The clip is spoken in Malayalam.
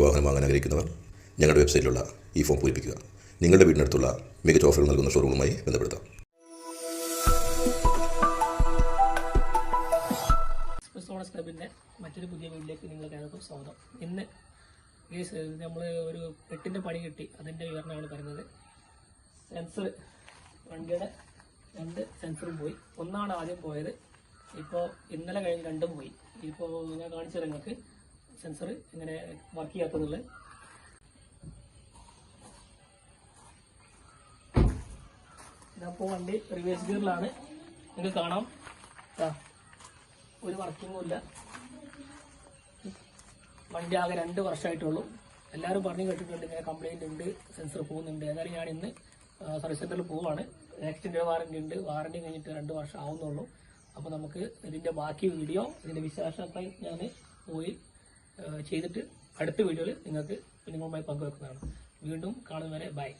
പുതിയ വാഹനം വാങ്ങാൻ ആഗ്രഹിക്കുന്നവർ ഞങ്ങളുടെ വെബ്സൈറ്റിലുള്ള ഈ ഫോം പൂരിപ്പിക്കുക. നിങ്ങളുടെ വീടിനടുത്തുള്ള മികച്ച ഓഫറുകൾ നൽകുന്ന ഷോറൂമുമായി ബന്ധപ്പെടുത്താം. സോണസ് ക്ലബിന്റെ മറ്റൊരു പുതിയ വീട്ടിലേക്ക് നിങ്ങൾക്ക് ഏവർക്കും സ്വാഗതം. ഇന്ന് ഗേസ് നമ്മൾ ഒരു എട്ടിന്റെ പണി കിട്ടി. അതിന്റെ വിവരണമാണ് പറയുന്നത്. സെൻസർ വണ്ടിയുടെ രണ്ട് സെൻസറും പോയി. ഒന്നാണ് ആദ്യം പോയത്. ഇപ്പോൾ ഇന്നലെ കഴിഞ്ഞ് രണ്ടും പോയി. ഇപ്പോൾ ഞാൻ കാണിച്ചത് നിങ്ങൾക്ക്. സെൻസർ എങ്ങനെ വർക്ക് ചെയ്യാത്തതുള്ളത് ഇതപ്പോൾ വണ്ടി റിവേഴ്സ് ഗിയറിലാണ് നിങ്ങൾക്ക് കാണാം. ഒരു വർക്കിങ്ങും ഇല്ല. വണ്ടി ആകെ രണ്ട് വർഷമായിട്ടുള്ളൂ. എല്ലാവരും പറഞ്ഞു കേട്ടിട്ടുണ്ട് ഇങ്ങനെ കംപ്ലൈന്റ് ഉണ്ട് സെൻസർ പോകുന്നുണ്ട്. ഏതായാലും ഞാൻ ഇന്ന് സർവീസ് സെന്ററിൽ പോവാണ്. ആക്സിഡന്റ് വാറന്റി ഉണ്ട്. വാറന്റി കഴിഞ്ഞിട്ട് രണ്ട് വർഷം ആവുന്നുള്ളൂ. അപ്പോൾ നമുക്ക് ഇതിന്റെ ബാക്കി വീഡിയോ ഇതിന്റെ വിശേഷത്തെ ഞാൻ പോയി ചെയ്തിട്ട് അടുത്ത വീഡിയോയിൽ നിങ്ങൾക്ക് നിങ്ങളുമായി പങ്കുവെക്കുന്നതാണ്. വീണ്ടും കാണുന്നവരെ ബൈ.